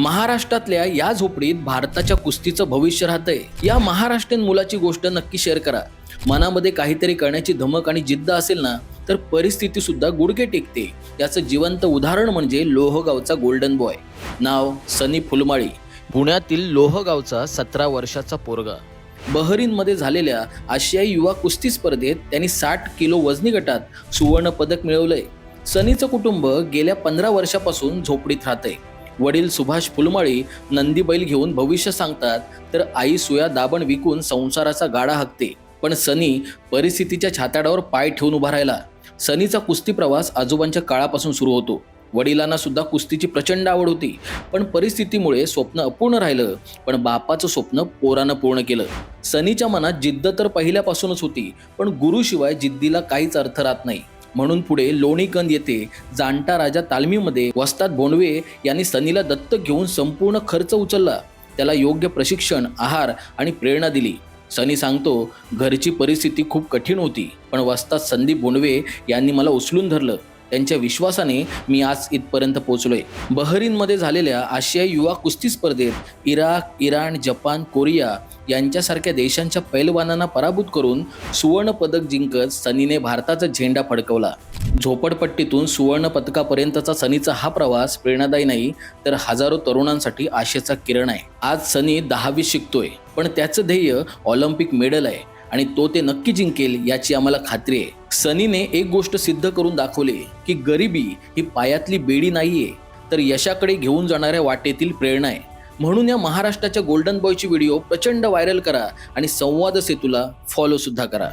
महाराष्ट्रातल्या या झोपडीत भारताच्या कुस्तीचं भविष्य राहतंय. या महाराष्ट्रीयन मुलाची गोष्ट नक्की शेअर करा. मनामध्ये काहीतरी करण्याची धमक आणि जिद्द असेल ना तर परिस्थिती सुद्धा गुडघे टेकते. याचं जिवंत उदाहरण म्हणजे लोहगावचा गोल्डन बॉय नाव सनी फुलमाळी. पुण्यातील लोहगावचा सतरा वर्षाचा पोरगा. बहरीनमध्ये झालेल्या आशियाई युवा कुस्ती स्पर्धेत त्यांनी साठ किलो वजनी गटात सुवर्ण पदक मिळवलंय. सनीचं कुटुंब गेल्या पंधरा वर्षापासून झोपडीत राहतंय. वडील सुभाष फुलमाळी नंदी बैल घेऊन भविष्य सांगतात तर आई सुया दाबण विकून संसाराचा गाडा हकते. पण सनी परिस्थितीच्या छाताडावर पाय ठेवून उभा राहिला. सनीचा कुस्ती प्रवास आजोबांच्या काळापासून सुरू होतो. वडिलांना सुद्धा कुस्तीची प्रचंड आवड होती. पण परिस्थितीमुळे स्वप्न अपूर्ण राहिलं. पण बापाचं स्वप्न पोरानं पूर्ण केलं. सनीच्या मनात जिद्द तर पहिल्यापासूनच होती पण गुरुशिवाय जिद्दीला काहीच अर्थ राहत नाही. म्हणून पुढे लोणीकंद येथे जाणता राजा तालमीमध्ये वस्ताद भोंडवे यांनी सनीला दत्तक घेऊन संपूर्ण खर्च उचलला. त्याला योग्य प्रशिक्षण आहार आणि प्रेरणा दिली. सनी सांगतो घरची परिस्थिती खूप कठीण होती पण वस्तात संदीप बोंडवे यांनी मला उचलून धरलं. त्यांच्या विश्वासाने मी आज इथपर्यंत पोहोचलोय. बहरीनमध्ये झालेल्या आशियाई युवा कुस्ती स्पर्धेत इराक इराण जपान कोरिया यांच्यासारख्या देशांच्या पैलवानांना पराभूत करून सुवर्ण पदक जिंकत सनीने भारताचा झेंडा फडकवला. झोपडपट्टीतून सुवर्ण पदकापर्यंतचा सनीचा हा प्रवास प्रेरणादायी नाही तर हजारो तरुणांसाठी आशेचा किरण आहे. आज सनी दहावी शिकतोय पण त्याचं ध्येय ऑलिम्पिक मेडल आहे. आणि तो ते नक्की जिंकेल याची आम्हाला खात्री आहे. सनीने एक गोष्ट सिद्ध करून दाखवले की गरिबी ही पायातली बेडी नाहीये तर यशाकडे घेऊन जाणाऱ्या वाटेतील प्रेरणा आहे. म्हणून या महाराष्ट्राच्या गोल्डन बॉयची व्हिडिओ प्रचंड व्हायरल करा आणि संवाद सेतूला फॉलो सुद्धा करा.